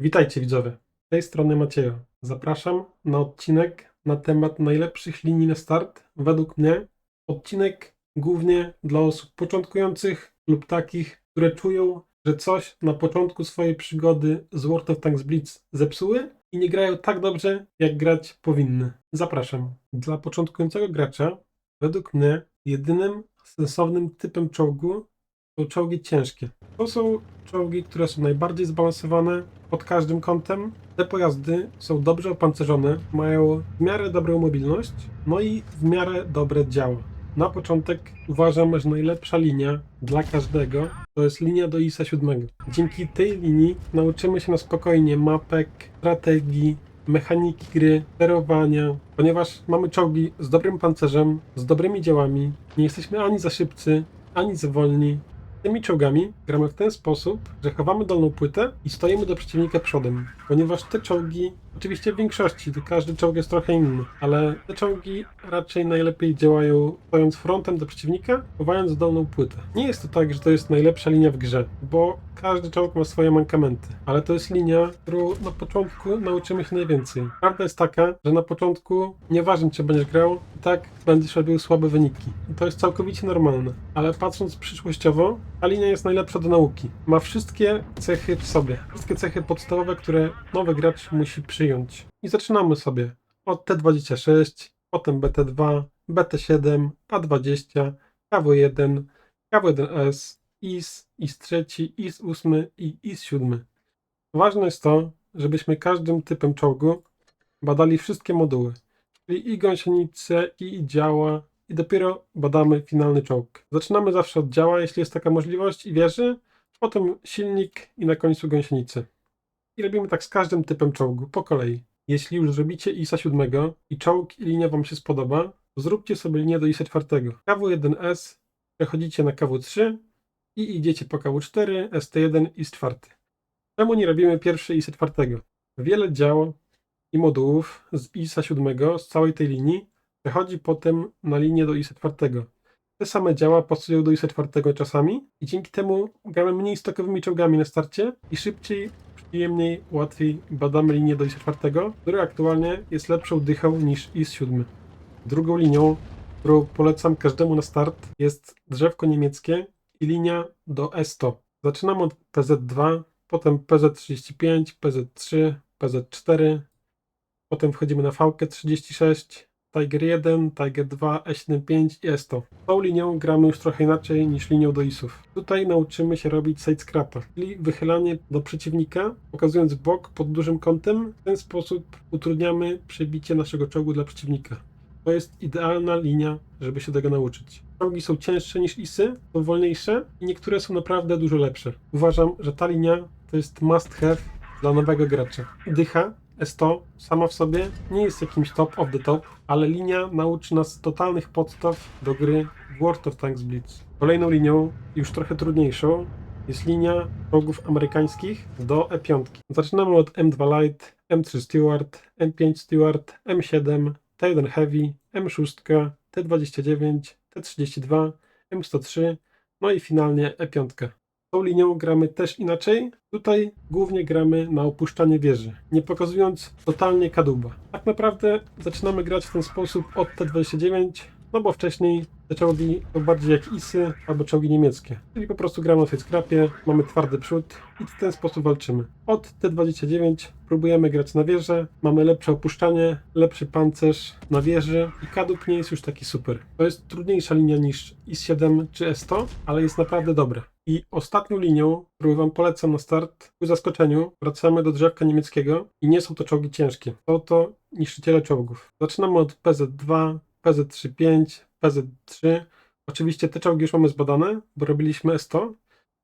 Witajcie widzowie, z tej strony Maciejo. Zapraszam na odcinek na temat najlepszych linii na start według mnie. Odcinek głównie dla osób początkujących lub takich, które czują, że coś na początku swojej przygody z World of Tanks Blitz zepsuły i nie grają tak dobrze, jak grać powinny. Zapraszam. Dla początkującego gracza, według mnie, jedynym sensownym typem czołgu są czołgi ciężkie. To są czołgi, które są najbardziej zbalansowane pod każdym kątem. Te pojazdy są dobrze opancerzone, mają w miarę dobrą mobilność, no i w miarę dobre działa. Na początek uważam, że najlepsza linia dla każdego to jest linia do ISA 7. Dzięki tej linii nauczymy się na spokojnie mapek, strategii, mechaniki gry, sterowania, ponieważ mamy czołgi z dobrym pancerzem, z dobrymi działami, nie jesteśmy ani za szybcy, ani za wolni. Tymi czołgami gramy w ten sposób, że chowamy dolną płytę i stoimy do przeciwnika przodem, ponieważ te czołgi, oczywiście w większości, każdy czołg jest trochę inny, ale te czołgi raczej najlepiej działają stojąc frontem do przeciwnika, chowając dolną płytę. Nie jest to tak, że to jest najlepsza linia w grze, bo każdy czołg ma swoje mankamenty, ale to jest linia, którą na początku nauczymy się najwięcej. Prawda jest taka, że na początku, nieważne czy będziesz grał, i tak będziesz robił słabe wyniki. I to jest całkowicie normalne. Ale patrząc przyszłościowo, ta linia jest najlepsza do nauki. Ma wszystkie cechy w sobie. Wszystkie cechy podstawowe, które nowy gracz musi przyjąć. I zaczynamy sobie od T26, potem BT2, BT7, A20, KW1, KW1S, IS, IS-3, IS-8 i IS-7. Ważne jest to, żebyśmy każdym typem czołgu badali wszystkie moduły, czyli i gąsienice, i działa, i dopiero badamy finalny czołg. Zaczynamy zawsze od działa, jeśli jest taka możliwość, i wieży, potem silnik i na końcu gąsienicy. I robimy tak z każdym typem czołgu, po kolei. Jeśli już zrobicie ISA 7 i czołg i linia Wam się spodoba, zróbcie sobie linię do ISA 4. KW1S przechodzicie na KW3 i idziecie po KW4, ST1 i S4. Czemu nie robimy pierwszy ISA 4? Wiele dział i modułów z ISA 7 z całej tej linii przechodzi potem na linię do ISA 4. Te same działa pasują do ISA 4 czasami i dzięki temu gramy mniej stokowymi czołgami na starcie i szybciej, przyjemniej, łatwiej badamy linię do ISA 4, która aktualnie jest lepszą dychą niż IS 7. Drugą linią, którą polecam każdemu na start jest drzewko niemieckie i linia do E100. Zaczynamy od PZ2, potem PZ35, PZ3, PZ4, potem wchodzimy na VK36, Tiger 1, Tiger 2, E75 i E100. Tą linią gramy już trochę inaczej niż linią do ISów. Tutaj nauczymy się robić side scrapa, czyli wychylanie do przeciwnika, pokazując bok pod dużym kątem. W ten sposób utrudniamy przebicie naszego czołgu dla przeciwnika. To jest idealna linia, żeby się tego nauczyć. Czołgi są cięższe niż ISy, są wolniejsze i niektóre są naprawdę dużo lepsze. Uważam, że ta linia to jest must have dla nowego gracza. Dycha S100 sama w sobie nie jest jakimś top of the top, ale linia nauczy nas totalnych podstaw do gry World of Tanks Blitz. Kolejną linią, już trochę trudniejszą, jest linia czołgów amerykańskich do E5. Zaczynamy od M2 Light, M3 Stewart, M5 Stewart, M7, T1 Heavy, M6, T29, T32, M103, no i finalnie E5. Tą linią gramy też inaczej. Tutaj głównie gramy na opuszczanie wieży, nie pokazując totalnie kadłuba. Tak naprawdę zaczynamy grać w ten sposób od T29, no bo wcześniej te czołgi są bardziej jak ISy albo czołgi niemieckie. Czyli po prostu gramy na skrapie, mamy twardy przód i w ten sposób walczymy. Od T29 próbujemy grać na wieżę, mamy lepsze opuszczanie, lepszy pancerz na wieży i kadłub nie jest już taki super. To jest trudniejsza linia niż IS-7 czy S100, ale jest naprawdę dobra. I ostatnią linią, którą Wam polecam na start, ku zaskoczeniu, wracamy do drzewka niemieckiego i nie są to czołgi ciężkie. Są to niszczyciele czołgów. Zaczynamy od PZ2, PZ35, PZ3. Oczywiście te czołgi już mamy zbadane, bo robiliśmy S100.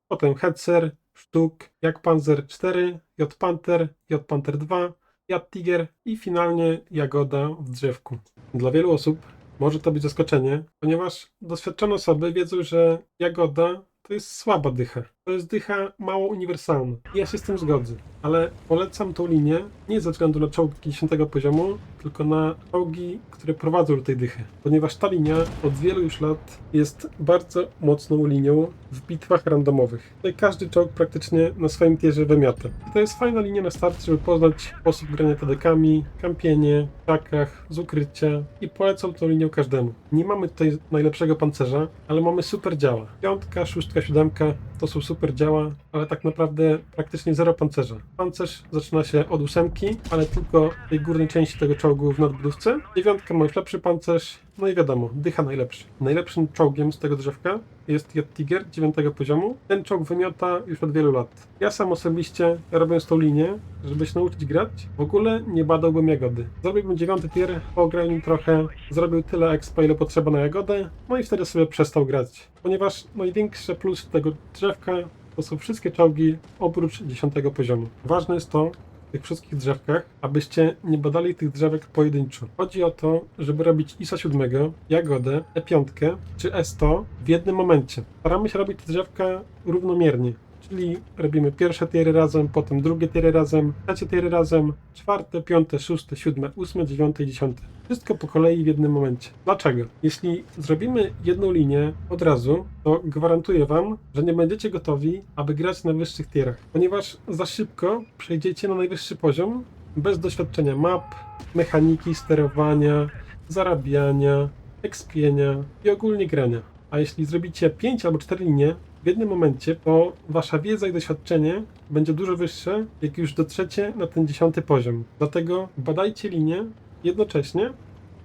Potem Hetzer, Sztuk, Jak Panzer 4, J Panther, J Panther 2, Jad Tiger i finalnie Jagoda w drzewku. Dla wielu osób może to być zaskoczenie, ponieważ doświadczone osoby wiedzą, że Jagoda jest słaba dycha. To jest dycha mało uniwersalna. Ja się z tym zgodzę, ale polecam tą linię nie ze względu na czołgi 10 poziomu, tylko na czołgi, które prowadzą do tej dychy. Ponieważ ta linia od wielu już lat jest bardzo mocną linią w bitwach randomowych. Tutaj każdy czołg praktycznie na swoim tierze wymiata. I to jest fajna linia na start, żeby poznać sposób grania TDK-ami, kampienie, takach, z ukrycia i polecam tą linię każdemu. Nie mamy tutaj najlepszego pancerza, ale mamy super działa. Piątka, szóstka, siódemka to są super działa, ale tak naprawdę praktycznie zero pancerza. Pancerz zaczyna się od ósemki, ale tylko tej górnej części tego czołgu w nadbudówce. Dziewiątka ma już lepszy pancerz, no i wiadomo, dycha najlepszy. Najlepszym czołgiem z tego drzewka jest Jet Tiger 9 poziomu. Ten czołg wymiota już od wielu lat. Ja sam osobiście, robiąc tą linię, żeby się nauczyć grać, w ogóle nie badałbym jagody. Zrobiłbym dziewiąty tier, pograł nim trochę, zrobił tyle expa, ile potrzeba na jagodę, no i wtedy sobie przestał grać. Ponieważ największy plus tego drzewka to są wszystkie czołgi oprócz 10 poziomu. Ważne jest to, tych wszystkich drzewkach, abyście nie badali tych drzewek pojedynczo. Chodzi o to, żeby robić ISA 7, Jagodę, E5 czy E100 w jednym momencie. Staramy się robić te drzewka równomiernie. Czyli robimy pierwsze tiery razem, potem drugie tiery razem, trzecie tiery razem, czwarte, piąte, szóste, siódme, ósme, dziewiąte i dziesiąte. Wszystko po kolei w jednym momencie. Dlaczego? Jeśli zrobimy jedną linię od razu, to gwarantuję Wam, że nie będziecie gotowi, aby grać na wyższych tierach, ponieważ za szybko przejdziecie na najwyższy poziom bez doświadczenia map, mechaniki, sterowania, zarabiania, ekspienia i ogólnie grania. A jeśli zrobicie 5 albo 4 linie w jednym momencie, to wasza wiedza i doświadczenie będzie dużo wyższe, jak już dotrzecie na ten 10 poziom. Dlatego badajcie linie jednocześnie,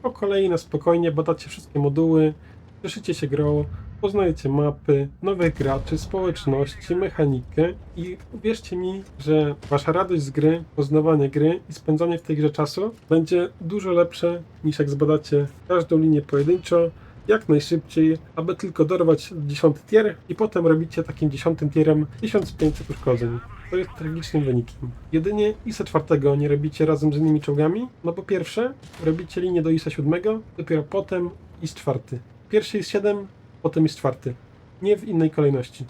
po kolei na spokojnie badacie wszystkie moduły, cieszycie się grą, poznajecie mapy, nowych graczy, społeczności, mechanikę i uwierzcie mi, że wasza radość z gry, poznawanie gry i spędzanie w tej grze czasu będzie dużo lepsze niż jak zbadacie każdą linię pojedynczo, jak najszybciej, aby tylko dorwać 10 tier i potem robicie takim 10 tierem 1500 uszkodzeń. To jest tragicznym wynikiem. Jedynie ISA 4 nie robicie razem z innymi czołgami, no bo pierwsze robicie linię do ISA 7, dopiero potem IS 4. Pierwszy jest 7, potem jest czwarty. Nie w innej kolejności.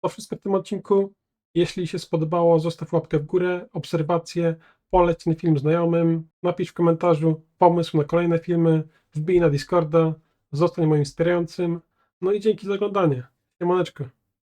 To wszystko w tym odcinku. Jeśli się spodobało, zostaw łapkę w górę, obserwacje, poleć ten film znajomym, napisz w komentarzu pomysł na kolejne filmy, wbij na Discorda, zostań moim wspierającym. No i dzięki za oglądanie. Siemaneczko.